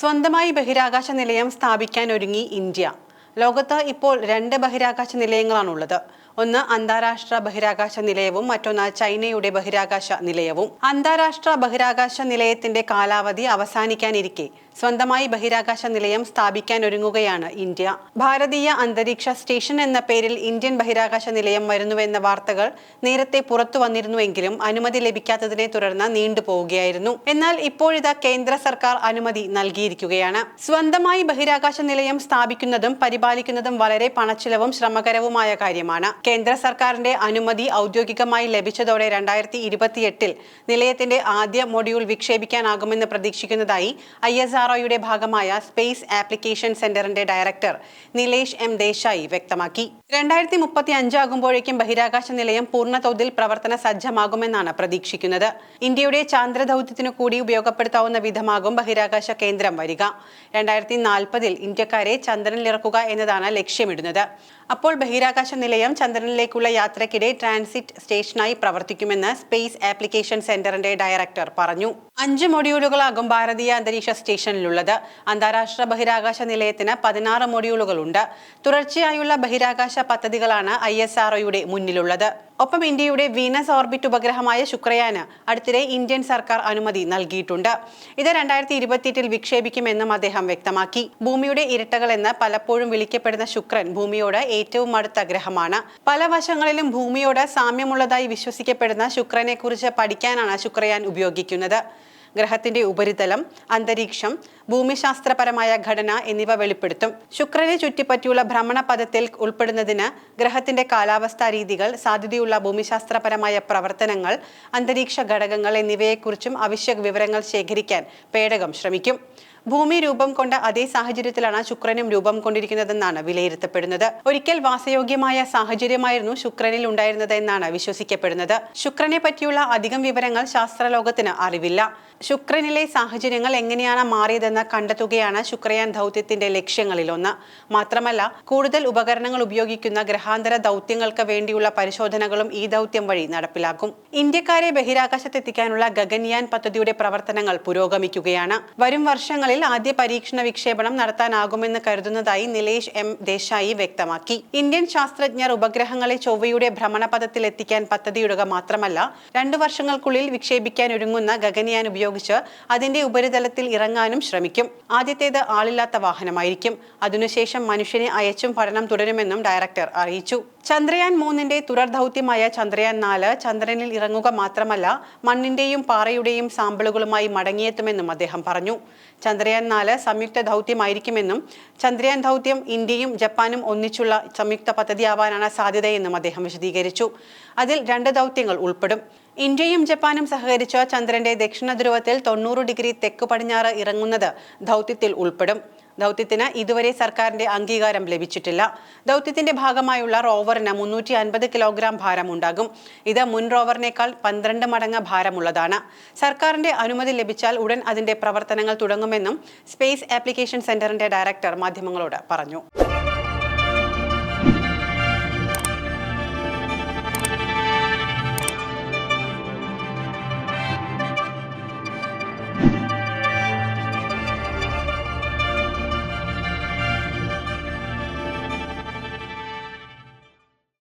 സ്വന്തമായി ബഹിരാകാശ നിലയം സ്ഥാപിക്കാൻ ഒരുങ്ങി ഇന്ത്യ. ലോകത്ത് ഇപ്പോൾ രണ്ട് ബഹിരാകാശ നിലയങ്ങളാണുള്ളത്. ഒന്ന് അന്താരാഷ്ട്ര ബഹിരാകാശ നിലയവും മറ്റൊന്ന് ചൈനയുടെ ബഹിരാകാശ നിലയവും. അന്താരാഷ്ട്ര ബഹിരാകാശ നിലയത്തിന്റെ കാലാവധി അവസാനിക്കാനിരിക്കെ. സ്വന്തമായി ബഹിരാകാശ നിലയം സ്ഥാപിക്കാൻ ഒരുങ്ങുകയാണ് ഇന്ത്യ. ഭാരതീയ അന്തരീക്ഷ സ്റ്റേഷൻ എന്ന പേരിൽ ഇന്ത്യൻ ബഹിരാകാശ നിലയം വരുന്നുവെന്ന വാർത്തകൾ നേരത്തെ പുറത്തു വന്നിരുന്നുവെങ്കിലും അനുമതി ലഭിക്കാത്തതിനെ തുടർന്ന് നീണ്ടുപോവുകയായിരുന്നു എന്നാൽ ഇപ്പോഴിതാ കേന്ദ്ര സർക്കാർ അനുമതി നൽകിയിരിക്കുകയാണ്. സ്വന്തമായി ബഹിരാകാശ നിലയം സ്ഥാപിക്കുന്നതും പരിപാലിക്കുന്നതും വളരെ പണച്ചിലവും ശ്രമകരവുമായ കാര്യമാണ്. കേന്ദ്ര സർക്കാരിന്റെ അനുമതി ഔദ്യോഗികമായി ലഭിച്ചതോടെ രണ്ടായിരത്തി ഇരുപത്തിയെട്ടിൽ നിലയത്തിന്റെ ആദ്യ മൊഡ്യൂൾ വിക്ഷേപിക്കാനാകുമെന്ന് പ്രതീക്ഷിക്കുന്നതായി ഐ എസ് ആർഒയുടെ ഭാഗമായ സ്പേസ് ആപ്ലിക്കേഷൻ സെന്ററിന്റെ ഡയറക്ടർ നിലേഷ് എം ദേശായി വ്യക്തമാക്കി. രണ്ടായിരത്തി മുപ്പത്തി അഞ്ചാകുമ്പോഴേക്കും ബഹിരാകാശ നിലയം പൂർണതോതിൽ പ്രവർത്തന സജ്ജമാകുമെന്നാണ് പ്രതീക്ഷിക്കുന്നത്. ഇന്ത്യയുടെ ചാന്ദ്രദൌത്യത്തിനു കൂടി ഉപയോഗപ്പെടുത്താവുന്ന വിധമാകും ബഹിരാകാശ കേന്ദ്രം വരിക. രണ്ടായിരത്തി നാൽപ്പതിൽ ഇന്ത്യക്കാരെ ചന്ദ്രനിലിറക്കുക എന്നതാണ് ലക്ഷ്യമിടുന്നത്. അപ്പോൾ ബഹിരാകാശ നിലയം ചന്ദ്രനിലേക്കുള്ള യാത്രക്കിടെ ട്രാൻസിറ്റ് സ്റ്റേഷനായി പ്രവർത്തിക്കുമെന്ന് സ്പേസ് ആപ്ലിക്കേഷൻ സെന്ററിന്റെ ഡയറക്ടർ പറഞ്ഞു. അഞ്ച് മൊഡ്യൂളുകളാകും ഭാരതീയ അന്തരീക്ഷ സ്റ്റേഷനിലുള്ളത്. അന്താരാഷ്ട്ര ബഹിരാകാശ നിലയത്തിന് പതിനാറ് മൊഡ്യൂളുകളുണ്ട്. തുടർച്ചയായുള്ള ബഹിരാകാശ പദ്ധതികളാണ് ഐ എസ് ആർഒയുടെ മുന്നിലുള്ളത്. ഒപ്പം ഇന്ത്യയുടെ വീനസ് ഓർബിറ്റ് ഉപഗ്രഹമായ ശുക്രയാന് അടുത്തിടെ ഇന്ത്യൻ സർക്കാർ അനുമതി നൽകിയിട്ടുണ്ട്. ഇത് രണ്ടായിരത്തി ഇരുപത്തിയെട്ടിൽ വിക്ഷേപിക്കുമെന്നും അദ്ദേഹം വ്യക്തമാക്കി. ഭൂമിയുടെ ഇരട്ടകൾ എന്ന് പലപ്പോഴും വിളിക്കപ്പെടുന്ന ശുക്രൻ ഭൂമിയോട് ഏറ്റവും അടുത്ത ഗ്രഹമാണ്. പല വശങ്ങളിലും ഭൂമിയോട് സാമ്യമുള്ളതായി വിശ്വസിക്കപ്പെടുന്ന ശുക്രനെ കുറിച്ച് പഠിക്കാനാണ് ശുക്രയാൻ ഉപയോഗിക്കുന്നത്. ഗ്രഹത്തിന്റെ ഉപരിതലം അന്തരീക്ഷം ഭൂമിശാസ്ത്രപരമായ ഘടന എന്നിവ വെളിപ്പെടുത്തും. ശുക്രനെ ചുറ്റിപ്പറ്റിയുള്ള ഭ്രമണപഥത്തിൽ ഉൾപ്പെടുന്നതിന് ഗ്രഹത്തിന്റെ കാലാവസ്ഥാ രീതികൾ സാധ്യതയുള്ള ഭൂമിശാസ്ത്രപരമായ പ്രവർത്തനങ്ങൾ അന്തരീക്ഷ ഘടകങ്ങൾ എന്നിവയെക്കുറിച്ചും ആവശ്യ വിവരങ്ങൾ ശേഖരിക്കാൻ പേടകം ശ്രമിക്കും. ഭൂമി രൂപം കൊണ്ട അതേ സാഹചര്യത്തിലാണ് ശുക്രനും രൂപം കൊണ്ടിരിക്കുന്നതെന്നാണ് വിലയിരുത്തപ്പെടുന്നത്. ഒരിക്കൽ വാസയോഗ്യമായ സാഹചര്യമായിരുന്നു ശുക്രനിൽ ഉണ്ടായിരുന്നത് എന്നാണ് വിശ്വസിക്കപ്പെടുന്നത്. ശുക്രനെ പറ്റിയുള്ള അധികം വിവരങ്ങൾ ശാസ്ത്രലോകത്തിന് അറിവില്ല. ശുക്രനിലെ സാഹചര്യങ്ങൾ എങ്ങനെയാണ് മാറിയതെന്ന് കണ്ടെത്തുകയാണ് ശുക്രയാൻ ദൗത്യത്തിന്റെ ലക്ഷ്യങ്ങളിലൊന്ന്. മാത്രമല്ല കൂടുതൽ ഉപകരണങ്ങൾ ഉപയോഗിക്കുന്ന ഗ്രഹാന്തര ദൗത്യങ്ങൾക്ക് വേണ്ടിയുള്ള പരിശോധനകളും ഈ ദൗത്യം വഴി നടപ്പിലാക്കും. ഇന്ത്യക്കാരെ ബഹിരാകാശത്തെത്തിക്കാനുള്ള ഗഗൻയാൻ പദ്ധതിയുടെ പ്രവർത്തനങ്ങൾ പുരോഗമിക്കുകയാണ്. വരും വർഷങ്ങളിൽ ആദ്യ പരീക്ഷണ വിക്ഷേപണം നടത്താനാകുമെന്ന് കരുതുന്നതായി നിലേഷ് എം ദേശായി വ്യക്തമാക്കി. ഇന്ത്യൻ ശാസ്ത്രജ്ഞർ ഉപഗ്രഹങ്ങളെ ചൊവ്വയുടെ ഭ്രമണപഥത്തിൽ എത്തിക്കാൻ പദ്ധതിയിടുക മാത്രമല്ല രണ്ടു വർഷങ്ങൾക്കുള്ളിൽ വിക്ഷേപിക്കാൻ ഒരുങ്ങുന്ന ഗഗനയാൻ ഉപയോഗിച്ച് അതിന്റെ ഉപരിതലത്തിൽ ഇറങ്ങാനും ശ്രമിക്കും. ആദ്യത്തേത് ആളില്ലാത്ത വാഹനമായിരിക്കും. അതിനുശേഷം മനുഷ്യനെ അയച്ചും പഠനം തുടരുമെന്നും ഡയറക്ടർ അറിയിച്ചു. ചന്ദ്രയാൻ മൂന്നിന്റെ തുടർ ദൗത്യമായ ചന്ദ്രയാൻ നാല് ചന്ദ്രനിൽ ഇറങ്ങുക മാത്രമല്ല മണ്ണിന്റെയും പാറയുടെയും സാമ്പിളുകളുമായി മടങ്ങിയെത്തുമെന്നും അദ്ദേഹം പറഞ്ഞു. ചന്ദ്രയാൻ നാല് സംയുക്ത ദൗത്യമായിരിക്കുമെന്നും ചന്ദ്രയാൻ ദൗത്യം ഇന്ത്യയും ജപ്പാനും ഒന്നിച്ചുള്ള സംയുക്ത പദ്ധതിയാവാനാണ് സാധ്യതയെന്നും അദ്ദേഹം വിശദീകരിച്ചു. അതിൽ രണ്ട് ദൗത്യങ്ങൾ ഉൾപ്പെടും. ഇന്ത്യയും ജപ്പാനും സഹകരിച്ച ചന്ദ്രന്റെ ദക്ഷിണ ധ്രുവത്തിൽ തൊണ്ണൂറ് ഡിഗ്രി തെക്ക് പടിഞ്ഞാറ് ഇറങ്ങുന്നത് ദൗത്യത്തിൽ ഉൾപ്പെടും. ദൗത്യത്തിന് ഇതുവരെ സർക്കാരിന്റെ അംഗീകാരം ലഭിച്ചിട്ടില്ല. ദൗത്യത്തിന്റെ ഭാഗമായുള്ള റോവറിന് മുന്നൂറ്റി അൻപത് കിലോഗ്രാം ഭാരമുണ്ടാകും. ഇത് മുൻ റോവറിനേക്കാൾ പന്ത്രണ്ട് മടങ്ങ് ഭാരമുള്ളതാണ്. സർക്കാരിന്റെ അനുമതി ലഭിച്ചാൽ ഉടൻ അതിന്റെ പ്രവർത്തനങ്ങൾ തുടങ്ങുമെന്നും സ്പേസ് ആപ്ലിക്കേഷൻ സെന്ററിന്റെ ഡയറക്ടർ മാധ്യമങ്ങളോട് പറഞ്ഞു.